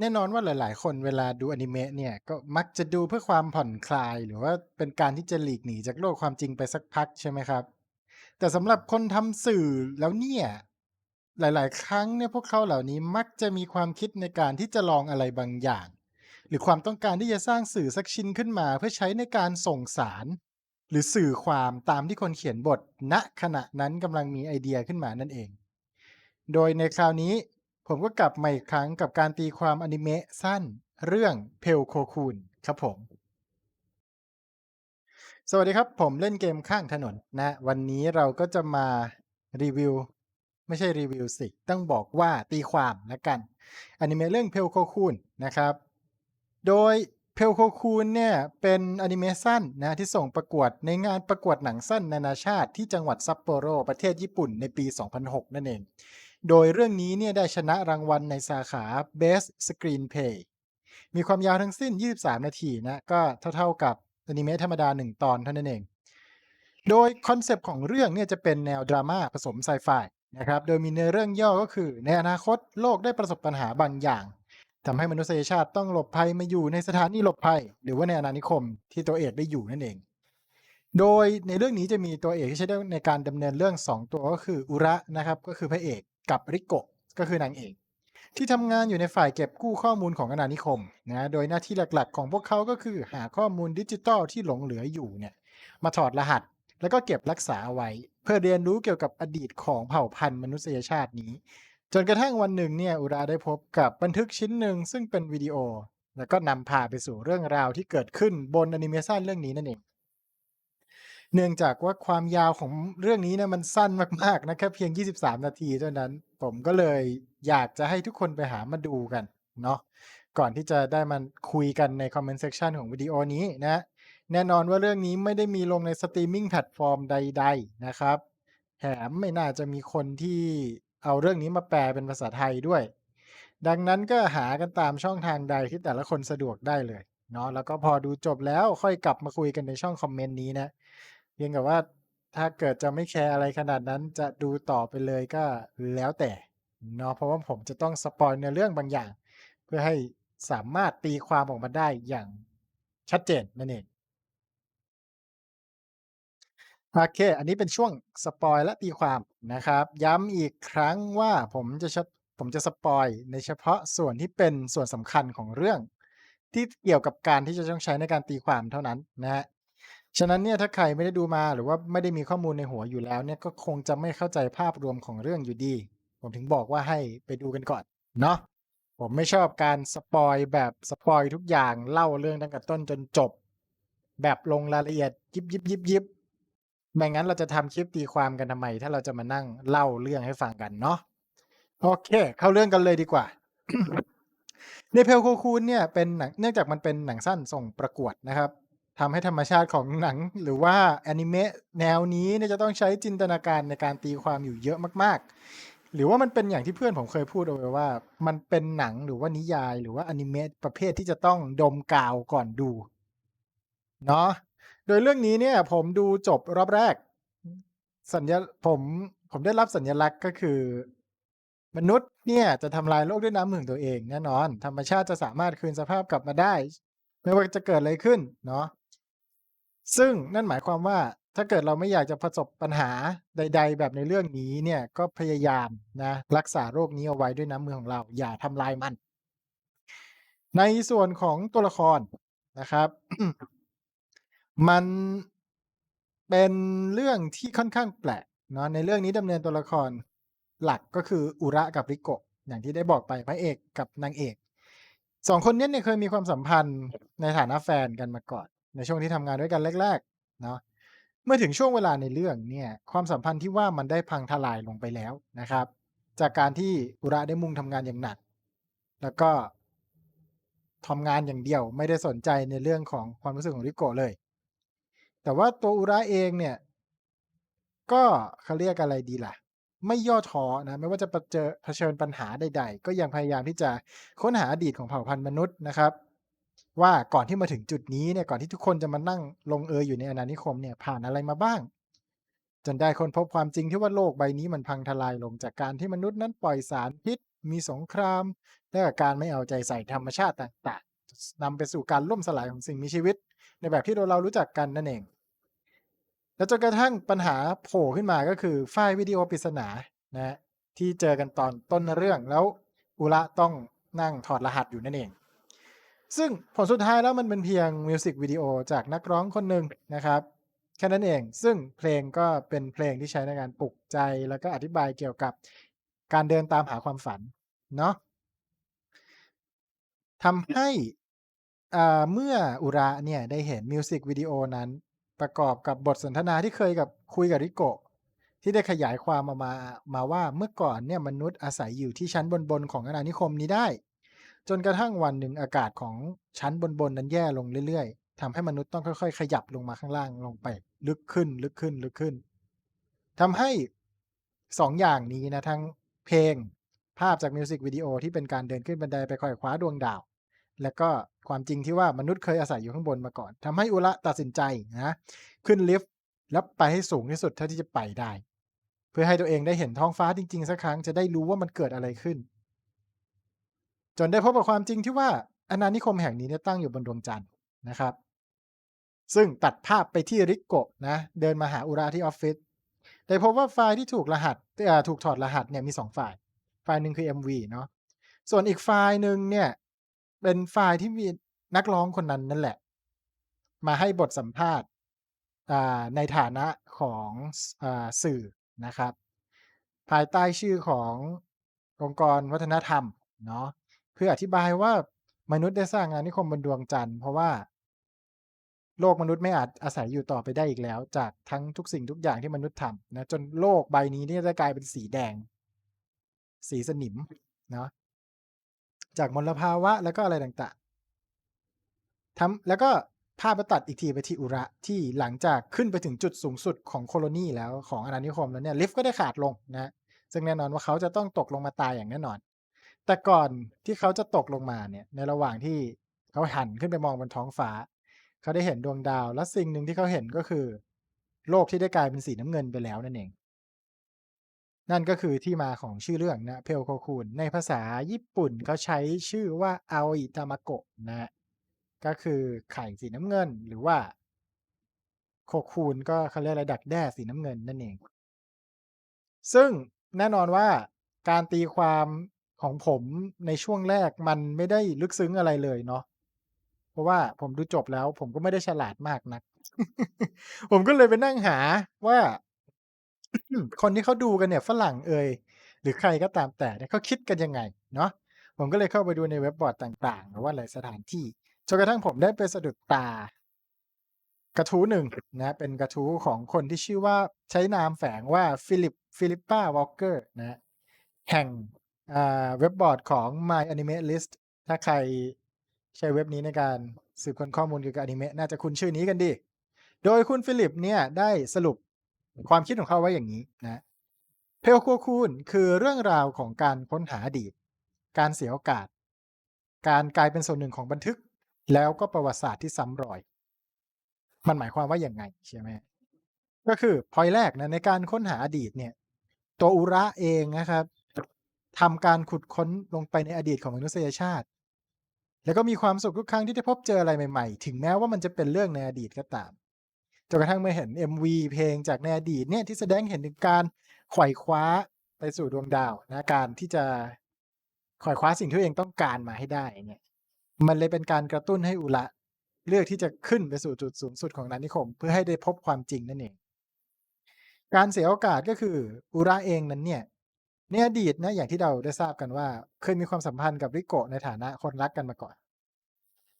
แน่นอนว่าหลาย ๆ คนเวลาดูอนิเมะเนี่ย ก็มักจะดูเพื่อความผ่อนคลาย หรือว่าเป็นการที่จะหลีกหนีจากโลกความจริงไปสักพักใช่ไหมครับ แต่สำหรับคนทำสื่อแล้วเนี่ย หลาย ๆ ครั้งเนี่ยพวกเขาเหล่านี้มักจะมีความคิดในการที่จะลองอะไรบางอย่าง หรือความต้องการที่จะสร้างสื่อสักชิ้นขึ้นมา เพื่อใช้ในการส่งสาร หรือสื่อความตามที่คนเขียนบท ณขณะนั้นกำลังมีไอเดียขึ้นมานั่นเอง โดยในคราวนี้ ผมก็กลับมาอีกครั้งกับการตีความอนิเมะสั้นเรื่อง Pale-Cocoon ครับผม สวัสดีครับผมเล่นเกมข้างถนนนะ วันนี้เราก็จะมารีวิว ไม่ใช่รีวิวสิ ต้องบอกว่าตีความแล้วกันอนิเมะเรื่อง Pale-Cocoon นะครับ โดย Pale-Cocoon เนี่ย เป็นอนิเมะสั้นนะ ที่ส่งประกวดในงานประกวดหนังสั้นนานาชาติที่จังหวัดซัปโปโรประเทศญี่ปุ่นในปี 2006 นั่นเอง โดยเรื่องนี้เนี่ยได้ชนะรางวัลในสาขา Best Screenplay มีความยาวทั้งสิ้น 23 นาทีนะก็เท่าๆกับอนิเมะธรรมดา 1 ตอนเท่านั้นเอง โดยคอนเซปต์ของเรื่องเนี่ยจะเป็นแนวดราม่าผสมไซไฟนะครับ โดยมีเนื้อเรื่องย่อก็คือ ในอนาคตโลกได้ประสบปัญหาบางอย่างทำให้มนุษยชาติต้องหลบภัยมาอยู่ในสถานีหลบภัย หรือว่าในอาณานิคมที่ตัวเอกได้อยู่นั่นเอง โดยในเรื่องนี้จะมีตัวเอกที่ใช้ในการดำเนินเรื่อง 2 ตัวก็คืออุระนะครับก็คือพระเอก กับริโกะก็คือนางเอกที่ทำงานอยู่ในฝ่ายเก็บกู้ข้อมูลของอาณานิคมนะโดยหน้าที่หลักๆ ของพวกเขาก็คือหาข้อมูลดิจิตอลที่หลงเหลืออยู่เนี่ยมาถอดรหัส แล้วก็เก็บรักษาเอาไว้ เพื่อเรียนรู้เกี่ยวกับอดีตของเผ่าพันธุ์มนุษยชาตินี้ จนกระทั่งวันหนึ่งเนี่ยอุราได้พบกับบันทึกชิ้นหนึ่งซึ่งเป็นวิดีโอ แล้วก็นำพาไปสู่เรื่องราวที่เกิดขึ้นบนอนิเมชันเรื่องนี้นั่นเอง เนื่องจากว่าความยาวของเรื่องนี้เนี่ยมันสั้นมากๆนะแค่เพียง 23 นาทีเท่านั้น ผมก็เลยอยากจะให้ทุกคนไปหามาดูกันเนาะก่อนที่จะได้มาคุยกันในคอมเมนต์เซ c ชันของวิดีโอนี้นะ แน่นอนว่าเรื่องนี้ไม่ได้มีลงในสตรีมมิ่งแพลตฟอร์มใด ๆ นะครับ แถมไม่น่าจะมีคนที่เอาเรื่องนี้มาแปลเป็นภาษาไทยด้วย ดังนั้นก็หากันตามช่องทางใดที่แต่ละคนสะดวกได้เลยเนาะแล้วก็พอดูจบแล้วค่อยกลับมาคุยกันในช่องคอมเมนต์นี้นะ เพียงแต่ว่าถ้าเกิดจะไม่แคร์อะไรขนาดนั้นจะดูต่อไปเลยก็แล้วแต่เนาะเพราะว่าผมจะต้องสปอยเนื้อเรื่องบางอย่าง เพื่อให้สามารถตีความออกมาได้อย่างชัดเจนนั่นเองโอเค อันนี้เป็นช่วงสปอยและตีความนะครับ ย้ำอีกครั้งว่าผมจะชผมจะสปอยในเฉพาะส่วนที่เป็นส่วนสำคัญของเรื่อง ที่เกี่ยวกับการที่จะต้องใช้ในการตีความเท่านั้นนะฮะ ฉะนั้นเนี่ยถ้าใครไม่ได้ดูมาหรือว่าไม่ได้มีข้อมูลในหัวอยู่แล้วเนี่ยก็คงจะไม่เข้าใจภาพรวมของเรื่องอยู่ดี ผมถึงบอกว่าให้ไปดูกันก่อนเนาะผมไม่ชอบการสปอยแบบสปอยทุกอย่างเล่าเรื่องตั้งแต่ต้นจนจบ แบบลงรายละเอียดยิบยิบยิบยิบไม่งั้นเราจะทำคลิปตีความกันทำไม ถ้าเราจะมานั่งเล่าเรื่องให้ฟังกันเนาะโอเค เข้าเรื่องกันเลยดีกว่าในเพลโคคูนเนี่ยเป็นหนังเนื่องจากมันเป็นหนังสั้นส่งประกวดนะครับ ทำให้ธรรมชาติของหนัง หรือว่าแอนิเมะแนวนี้เนี่ยจะต้องใช้จินตนาการในการตีความอยู่เยอะมาก ๆ หรือว่ามันเป็นอย่างที่เพื่อนผมเคยพูดเอาไว้ว่า มันเป็นหนังหรือว่านิยาย หรือว่าอนิเมะประเภทที่จะต้องดมกาวก่อนดู เนาะโดยเรื่องนี้เนี่ยผมดูจบรอบแรก สัญญาผมผมได้รับสัญลักษณ์ก็คือ มนุษย์เนี่ยจะทำลายโลกด้วยน้ำมือของตัวเองแน่นอน ธรรมชาติจะสามารถคืนสภาพกลับมาได้ ไม่ว่าจะเกิดอะไรขึ้นเนาะ ซึ่งนั่นหมายความว่า ถ้าเกิดเราไม่อยากจะประสบปัญหาใด ๆ แบบในเรื่องนี้เนี่ยก็พยายามนะรักษาโรคนี้เอาไว้ด้วยน้ำมือของเรา อย่าทำลายมัน ในส่วนของตัวละครนะครับ มันเป็นเรื่องที่ค่อนข้างแปลกเนาะในเรื่องนี้ดำเนินตัวละครหลักก็คืออุระกับริโกะอย่างที่ได้บอกไปพระเอกกับนางเอกสองคนนี้เนี่ยเคยมีความสัมพันธ์ในฐานะแฟนกันมาก่อน ในช่วงที่ทำงานด้วยกันแรกๆเนาะเมื่อถึงช่วงเวลาในเรื่องเนี่ยความสัมพันธ์ที่ว่ามันได้พังทลายลงไปแล้วนะครับ จากการที่อุระได้มุ่งทำงานอย่างหนัก แล้วก็ทำงานอย่างเดียวไม่ได้สนใจในเรื่องของความรู้สึกของริโกะเลย แต่ว่าตัวอุระเองเนี่ยก็เขาเรียกอะไรดีล่ะ ไม่ย่อท้อนะไม่ว่าจะเจอเผชิญปัญหาใด ๆ ก็ยังพยายามที่จะค้นหาอดีตของเผ่าพันธุ์มนุษย์นะครับ ว่าก่อนที่มาถึงจุดนี้เนี่ยก่อนที่ทุกคนจะมานั่งลงเอยอยู่ในอาณานิคมเนี่ยผ่านอะไรมาบ้าง จนได้คนพบความจริงที่ว่าโลกใบนี้มันพังทลายลงจากการที่มนุษย์นั้นปล่อยสารพิษ มีสงคราม และก็การไม่เอาใจใส่ธรรมชาติต่างๆนำไปสู่การล่มสลายของสิ่งมีชีวิต ในแบบที่เรารู้จักกันนั่นเอง แล้วจนกระทั่งปัญหาโผล่ขึ้นมาก็คือไฟล์วิดีโอปริศนานะที่เจอกันตอนต้นเรื่องแล้วอุระต้องนั่งถอดรหัสอยู่นั่นเอง ซึ่งผลสุดท้ายแล้วมันเป็นเพียงมิวสิกวิดีโอจากนักร้องคนหนึ่งนะครับ แค่นั้นเองซึ่งเพลงก็เป็นเพลงที่ใช้ในการปลุกใจแล้วก็อธิบายเกี่ยวกับการเดินตามหาความฝันเนาะทำให้เมื่ออุระเนี่ยได้เห็นมิวสิกวิดีโอนั้น ประกอบกับบทสนทนาที่เคยกับคุยกับริโกะที่ได้ขยายความมามามาว่าเมื่อก่อนเนี่ยมนุษย์อาศัยอยู่ที่ชั้นบนๆของอาณานิคมนี้ได้ จนกระทั่งวันหนึ่งอากาศของชั้นบนๆนั้นแย่ลงเรื่อยๆทำให้มนุษย์ต้องค่อยๆ ขยับลงมาข้างล่างลงไป ลึกขึ้นลึกขึ้นลึกขึ้นทำให้สองอย่างนี้นะทั้งเพลงภาพจากมิวสิกวิดีโอที่เป็นการเดินขึ้นบันไดไปคอยคว้าดวงดาว และก็ความจริงที่ว่ามนุษย์เคยอาศัยอยู่ข้างบนมาก่อนทำให้อุระตัดสินใจนะขึ้นลิฟต์แล้วไปให้สูงที่สุดเท่าที่จะไปได้ เพื่อให้ตัวเองได้เห็นท้องฟ้าจริงๆสักครั้งจะได้รู้ว่ามันเกิดอะไรขึ้น จนได้พบกับความจริงที่ว่าอาณานิคมแห่งนี้เนี่ยตั้งอยู่บนดวงจันทร์นะครับ ซึ่งตัดภาพไปที่ริกโกะนะ เดินมาหาอุระที่ออฟฟิศแต่พบว่าไฟล์ที่ถูกรหัสถูกถอดรหัสเนี่ยมี 2 ไฟล์ ไฟล์หนึ่งคือ MV เนาะส่วนอีกไฟล์หนึ่งเนี่ยเป็นไฟล์ที่มีนักร้องคนนั้นนั่นแหละ มาให้บทสัมภาษณ์ในฐานะของอสื่อนะครับ ภายใต้ชื่อขององค์กรวัฒนธรรมเนาะ เพื่ออธิบายว่ามนุษย์ได้สร้างอาณานิคมบนดวงจันทร์เพราะว่า โลกมนุษย์ไม่อาจอาศัยอยู่ต่อไปได้อีกแล้ว จากทั้งทุกสิ่งทุกอย่างที่มนุษย์ทำนะจนโลกใบนี้นี่จะกลายเป็นสีแดง สีสนิมเนาะจากมลภาวะแล้วก็อะไรต่างๆทำแล้วก็ภาพไปตัดอีกทีไปที่อุระที่หลังจากขึ้นไปถึงจุดสูงสุดของโคโลนีแล้วของอาณานิคมแล้วเนี่ยลิฟต์ก็ได้ขาดลงนะซึ่งแน่นอนว่าเขาจะต้องตกลงมาตายอย่างแน่นอน แต่ก่อนที่เขาจะตกลงมาเนี่ย ในระหว่างที่เขาหันขึ้นไปมองบนท้องฟ้า เขาได้เห็นดวงดาว และสิ่งหนึ่งที่เขาเห็นก็คือ โลกที่ได้กลายเป็นสีน้ำเงินไปแล้วนั่นเอง นั่นก็คือที่มาของชื่อเรื่องนะเพลโคคูนในภาษาญี่ปุ่นเขาใช้ชื่อว่าอาอิตามะโกะนะก็คือไข่สีน้ำเงินหรือว่าโคคูนก็เขาเรียกอะไรดักแด้สีน้ำเงินนั่นเอง ซึ่งแน่นอนว่าการตีความ ของผมในช่วงแรกมันไม่ได้ลึกซึ้งอะไรเลยเนาะเพราะว่าผมดูจบแล้ว ผมก็ไม่ได้ฉลาดมากนัก ผมก็เลยไปนั่งหาว่า คนที่เขาดูกันเนี่ยฝรั่งเอ่ยหรือใครก็ตามแต่เนี่ยเขาคิดกันยังไงเนาะผมก็เลยเข้าไปดูในเว็บบอร์ดต่างๆหรือว่าหลายสถานที่จนกระทั่งผมได้ไปสะดุดตากระทู้หนึ่งนะเป็นกระทู้ของคนที่ชื่อว่าใช้นามแฝงว่าฟิลิปฟิลิปปาวอลเกอร์นะแห่ง เว็บบอร์ดของ My Anime List ถ้าใครใช้เว็บนี้ในการสืบค้นข้อมูลเกี่ยวกับอนิเมะน่าจะคุ้นชื่อนี้กันดี โดยคุณฟิลิปเนี่ยได้สรุปความคิดของเขาไว้อย่างนี้นะเพลโคคูนคือเรื่องราวของการค้นหาอดีต การเสียโอกาส การกลายเป็นส่วนหนึ่งของบันทึก แล้วก็ประวัติศาสตร์ที่ซ้ำรอย มันหมายความว่าอย่างไงใช่ไหมก็คือพอยแรกนะในการค้นหาอดีตเนี่ย ตัวอุระเองนะครับ ทำการขุดค้นลงไปในอดีตของมนุษยชาติ แล้วก็มีความสุขทุกครั้งที่ได้พบเจออะไรใหม่ๆ ถึงแม้ว่ามันจะเป็นเรื่องในอดีตก็ตามจนกระทั่งเมื่อเห็น MV เพลงจากในอดีตเนี่ยที่แสดงเห็นถึงการไขว่คว้าไปสู่ดวงดาวนะการที่จะไขว่คว้าสิ่งที่ตัวเองต้องการมาให้ได้เนี่ยมันเลยเป็นการกระตุ้นให้อุระเลือกที่จะขึ้นไปสู่จุดสูงสุดของนานิคม เพื่อให้ได้พบความจริงนั่นเอง การเสียโอกาสก็คืออุระเองนั้นเนี่ย ในอดีตนะอย่างที่เราได้ทราบกันว่า เคยมีความสัมพันธ์กับริโกะในฐานะคนรักกันมาก่อน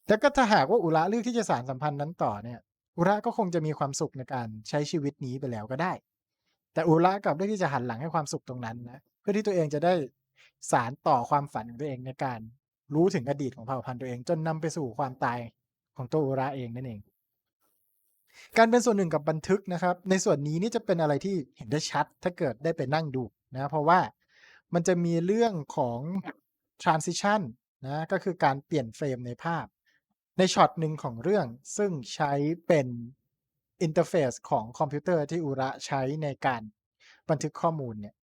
แต่ก็ถ้าหากว่าอุระเลือกที่จะสานสัมพันธ์นั้นต่อเนี่ยอุระก็คงจะมีความสุขในการใช้ชีวิตนี้ไปแล้วก็ได้ แต่อุระกับเลือกที่จะหันหลังให้ความสุขตรงนั้นนะเพื่อที่ตัวเองจะได้สารต่อความฝันของตัวเองในการรู้ถึงอดีตของเผ่าพันธุ์ตัวเอง จนนำไปสู่ความตายของตัวอุระเองนั่นเอง การเป็นส่วนหนึ่งกับบันทึกนะครับ ในส่วนนี้นี่จะเป็นอะไรที่เห็นได้ชัดถ้าเกิดได้ไปนั่งดูนะเพราะว่า มันจะมีเรื่องของ transition นะก็คือการเปลี่ยนเฟรมในภาพ ในช็อตหนึ่งของเรื่องซึ่งใช้เป็นอินเทอร์เฟซของคอมพิวเตอร์ที่อุระใช้ในการบันทึกข้อมูลเนี่ย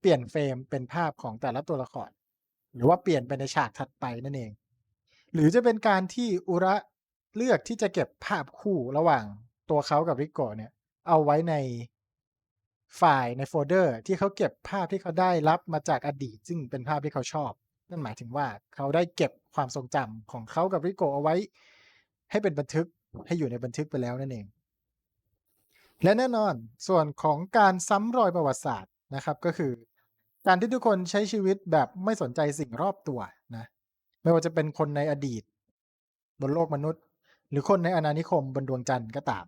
เปลี่ยนเฟรมเป็นภาพของแต่ละตัวละคร หรือว่าเปลี่ยนไปในฉากถัดไปนั่นเอง หรือจะเป็นการที่อุระเลือกที่จะเก็บภาพคู่ระหว่างตัวเขากับริโกะเนี่ยเอาไว้ใน ไฟล์ในโฟลเดอร์ที่เขาเก็บภาพที่เขาได้รับมาจากอดีต ซึ่งเป็นภาพที่เขาชอบ นั่นหมายถึงว่าเขาได้เก็บความทรงจำของเขากับริโกเอาไว้ ให้เป็นบันทึกให้อยู่ในบันทึกไปแล้วนั่นเอง และแน่นอนส่วนของการซ้ำรอยประวัติศาสตร์นะครับก็คือ การที่ทุกคนใช้ชีวิตแบบไม่สนใจสิ่งรอบตัวนะไม่ว่าจะเป็นคนในอดีต บนโลกมนุษย์ หรือคนในอาณานิคมบนดวงจันทร์ก็ตาม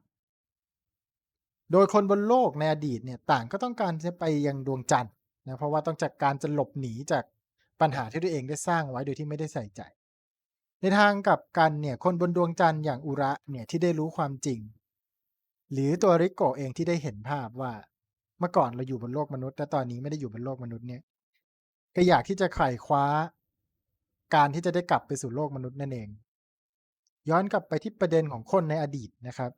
โดยคนบนโลกในอดีตเนี่ยต่างก็ต้องการจะไปยังดวงจันทร์นะเพราะว่าต้องจากการจะหลบหนีจากปัญหาที่ตัวเองได้สร้างไว้โดยที่ไม่ได้ใส่ใจ ในทางกับกันเนี่ยคนบนดวงจันทร์อย่างอุระเนี่ยที่ได้รู้ความจริง หรือตัวริโกเองที่ได้เห็นภาพว่าเมื่อก่อนเราอยู่บนโลกมนุษย์แต่ตอนนี้ไม่ได้อยู่บนโลกมนุษย์เนี่ยก็อยากที่จะไขว่คว้า การที่จะได้กลับไปสู่โลกมนุษย์นั่นเอง ย้อนกลับไปที่ประเด็นของคนในอดีตนะครับ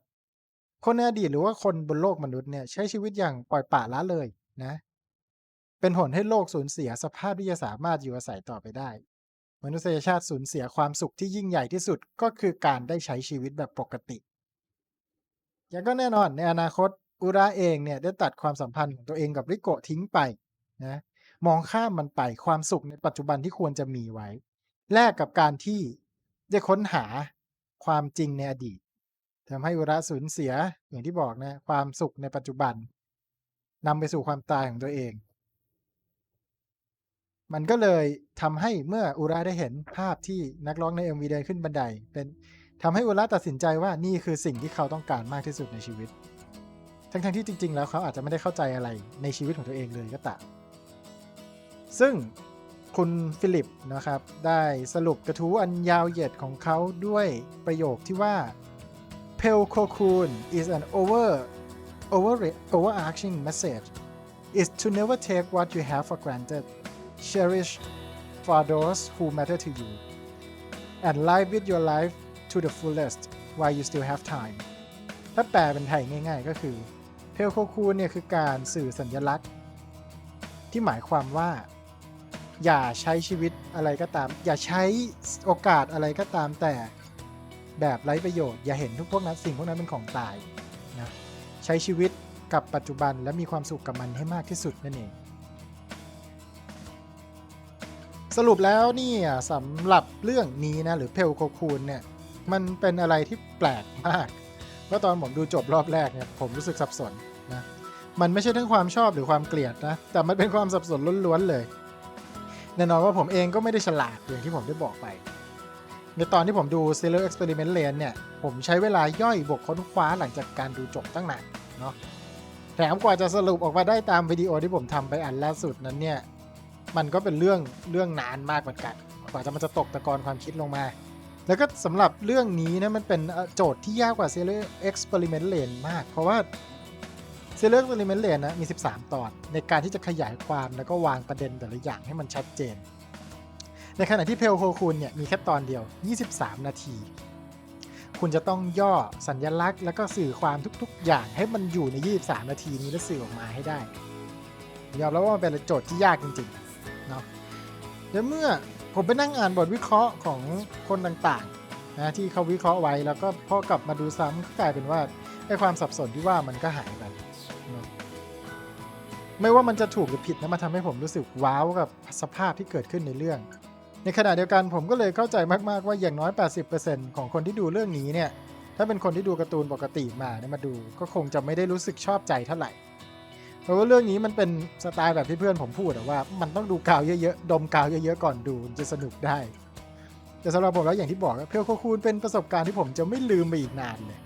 คนในอดีตหรือว่าคนบนโลกมนุษย์เนี่ยใช้ชีวิตอย่างปล่อยปละละเลยนะ เป็นผลให้โลกสูญเสียสภาพที่จะสามารถอยู่อาศัยต่อไปได้ มนุษยชาติสูญเสียความสุขที่ยิ่งใหญ่ที่สุดก็คือการได้ใช้ชีวิตแบบปกติ อย่างก็แน่นอนในอนาคตอุระเองเนี่ยได้ตัดความสัมพันธ์ของตัวเองกับริโกะทิ้งไปนะมองข้ามมันไปความสุขในปัจจุบันที่ควรจะมีไว้ แลกกับการที่ได้ค้นหาความจริงในอดีต ทำให้อุระสูญเสียอย่างที่บอกนะความสุขในปัจจุบันนำไปสู่ความตายของตัวเอง มันก็เลยทำให้เมื่ออุระได้เห็นภาพที่นักร้องใน MV เดินขึ้นบันได เป็นทำให้อุระตัดสินใจว่านี่คือสิ่งที่เขาต้องการมากที่สุดในชีวิต ทั้งๆที่จริง ๆ แล้วเขาอาจจะไม่ได้เข้าใจอะไรในชีวิตของตัวเองเลยก็ตามซึ่งคุณฟิลิปนะครับ ได้สรุปกระทู้อันยาวเหยียดของเขาด้วยประโยคที่ว่า Pale Cocoon is an over over overarching message is to never take what you have for granted cherish for those who matter to you and live with your life to the fullest while you still have time ถ้าแปลเป็นไทยง่าย ๆ ก็คือ เพลโคคูนเนี่ยคือการสื่อสัญลักษณ์ ที่หมายความว่า อย่าใช้ชีวิตอะไรก็ตาม อย่าใช้โอกาสอะไรก็ตามแต่ แบบไร้ประโยชน์อย่าเห็นทุกพวกนั้นสิ่งพวกนั้นเป็นของตายนะใช้ชีวิตกับปัจจุบันและมีความสุขกับมันให้มากที่สุดนั่นเองสรุปแล้วนี่สำหรับเรื่องนี้นะหรือเพลโคคูนเนี่ยมันเป็นอะไรที่แปลกมากเพราะตอนผมดูจบรอบแรกเนี่ยผมรู้สึกสับสนนะมันไม่ใช่ทั้งความชอบหรือความเกลียดนะแต่มันเป็นความสับสนล้วนๆเลยแน่นอนว่าผมเองก็ไม่ได้ฉลาดอย่างที่ผมได้บอกไป ในตอนที่ผมดู s e a l e r Experiment Lane เนี่ย ผมใช้เวลาย่อยบทค้นคว้าหลังจากการดูจบตั้งนานเนาะแถมกว่าจะสรุปออกมาได้ตามวิดีโอที่ผมทำไปอันล่าสุดนั้นเนี่ย มันก็เป็นเรื่องเรื่องนานมากเหมือนกัน กว่าจะมันจะตกตะกอนความคิดลงมา แล้วก็สำหรับเรื่องนี้นะมันเป็นโจทย์ที่ยากกว่า s e a l e r Experiment Lane มาก เพราะว่า s e a l e r Experiment Lane นะมี 13 ตอนในการที่จะขยายความแล้วก็วางประเด็นแต่ละอย่างให้มันชัดเจน ในขณะที่เพลโคคูนเนี่ยมีแค่ตอนเดียว 23 นาที คุณจะต้องย่อสัญญลักษณ์ แล้วก็สื่อความทุกๆ อย่างให้มันอยู่ใน 23 นาทีนี้และสื่อออกมาให้ได้ ยอมรับว่ามันเป็นโจทย์ที่ยากจริงๆเนาะแล้วเมื่อผมไปนั่งอ่านบทวิเคราะห์ของคนต่างๆนะที่เขาวิเคราะห์ไว้แล้วก็พอกลับมาดูซ้ำก็กลายเป็นว่าไอ้ความสับสนที่ว่ามันก็หายไปไม่ว่ามันจะถูกหรือผิดนะมันทำให้ผมรู้สึกว้าวกับสภาพที่เกิดขึ้นในเรื่อง ในขณะเดียวกันผมก็เลยเข้าใจมาก ๆ ว่าอย่างน้อย 80%ของคนที่ดูเรื่องนี้เนี่ย ถ้าเป็นคนที่ดูการ์ตูนปกติมาเนี่ยมาดู ก็คงจะไม่ได้รู้สึกชอบใจเท่าไหร่ เพราะว่าเรื่องนี้มันเป็นสไตล์แบบที่เพื่อนผมพูดอว่า มันต้องดูกาวเยอะๆ ดมกาวเยอะๆ ก่อนดูจะสนุกได้ แต่สำหรับผมแล้วอย่างที่บอกเพียวโคคูนเป็นประสบการณ์ที่ผมจะไม่ลืมไปอีกนานเลย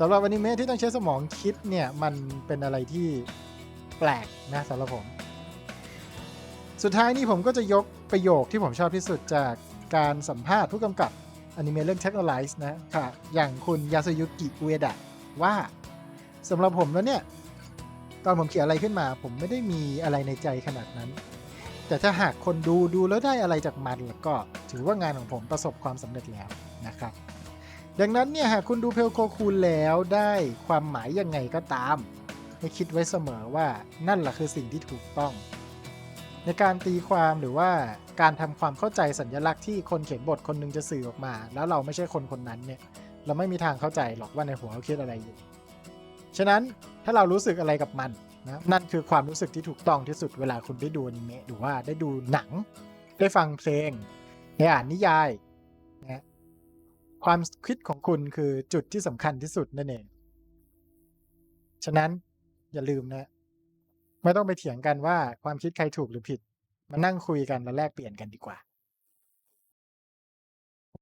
สำหรับอนิเมะที่ต้องใช้สมองคิดเนี่ยมันเป็นอะไรที่แปลกนะสำหรับผม สุดท้ายนี้ผมก็จะยกประโยคที่ผมชอบที่สุดจากการสัมภาษณ์ผู้กำกับอนิเมะเรื่อง Technolize นะค่ะอย่างคุณยาสุยุกิอุเอดะว่าสำหรับผมแล้วเนี่ย ตอนผมเขียนอะไรขึ้นมา ผมไม่ได้มีอะไรในใจขนาดนั้น แต่ถ้าหากคนดูดูแล้วได้อะไรจากมันแล้วก็ถือว่างานของผมประสบความสำเร็จแล้วนะครับ ดังนั้นเนี่ยหากคุณดูเพลโคคูลแล้วได้ความหมายยังไงก็ตาม ให้คิดไว้เสมอว่านั่นแหละคือสิ่งที่ถูกต้อง ในการตีความหรือว่าการทำความเข้าใจสัญลักษณ์ที่คนเขียนบทคนหนึงจะสื่อออกมา แล้วเราไม่ใช่คนคนนั้นเนี่ยเราไม่มีทางเข้าใจหรอกว่าในหัวเขาคิดอะไรอยู่ ฉะนั้นถ้าเรารู้สึกอะไรกับมันนะนั่นคือความรู้สึกที่ถูกต้องที่สุดเวลาคุณได้ดูอนิเมะหรือว่าได้ดูหนัง ได้ฟังเพลง ได้อ่านนิยายนะความคิดของคุณคือจุดที่สำคัญที่สุดนั่นเอง ฉะนั้นอย่าลืมนะ ไม่ต้องไปเถียงกันว่าความคิดใครถูกหรือผิด มานั่งคุยกันแล้วแลกเปลี่ยนกันดีกว่า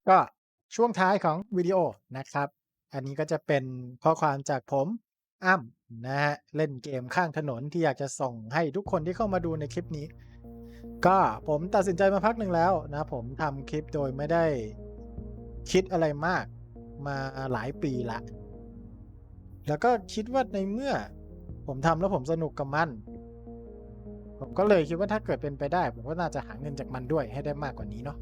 ก็ช่วงท้ายของวิดีโอนะครับ อันนี้ก็จะเป็นข้อความจากผมอ้ำนะฮะเล่นเกมข้างถนนที่อยากจะส่งให้ทุกคนที่เข้ามาดูในคลิปนี้ ก็ผมตัดสินใจมาพักหนึ่งแล้วนะผมทำคลิปโดยไม่ได้คิดอะไรมากมาหลายปีละ แล้วก็คิดว่าในเมื่อผมทำแล้วผมสนุกกับมัน ผมก็เลยคิดว่าถ้าเกิดเป็นไปได้ ผมก็น่าจะหาเงินจากมันด้วยให้ได้มากกว่านี้เนาะ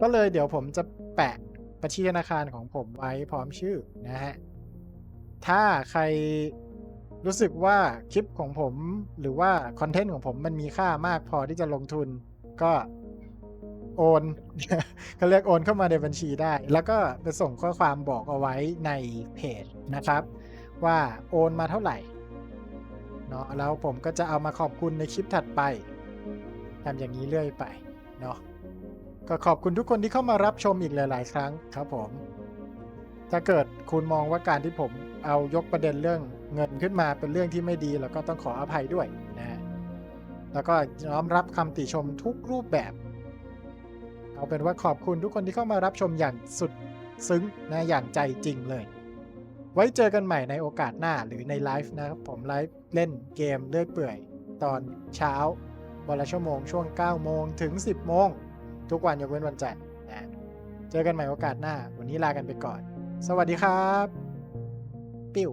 ก็เลยเดี๋ยวผมจะแปะบัญชีธนาคารของผมไว้พร้อมชื่อนะฮะถ้าใครรู้สึกว่าคลิปของผมหรือว่าคอนเทนต์ของผมมันมีค่ามากพอที่จะลงทุนก็โอนเขาเรียกโอนเข้ามาในบัญชีได้ แล้วก็ไปส่งข้อความบอกเอาไว้ในเพจนะครับ ว่าโอนมาเท่าไหร่ เนาะแล้วผมก็จะเอามาขอบคุณในคลิปถัดไปทำอย่างนี้เรื่อยไปเนาะก็ขอบคุณทุกคนที่เข้ามารับชมอีกหลาย ๆ ครั้งครับผม ถ้าเกิดคุณมองว่าการที่ผมเอายกประเด็นเรื่องเงินขึ้นมาเป็นเรื่องที่ไม่ดี แล้วก็ต้องขออภัยด้วยนะฮะแล้วก็น้อมรับคำติชมทุกรูปแบบ เอาเป็นว่าขอบคุณทุกคนที่เข้ามารับชมอย่างสุดซึ้งนะอย่างใจจริงเลย ไว้เจอกันใหม่ในโอกาสหน้าหรือในไลฟ์นะครับผมไลฟ์ เล่นเกมเลื่อยเปื่อย ตอนเช้าวันละชั่วโมงช่วง 9 โมงถึง 10 โมง ทุกวันยกเว้นวันจันทร์นะเจอกันใหม่โอกาสหน้า วันนี้ลากันไปก่อน สวัสดีครับ ปิ้ว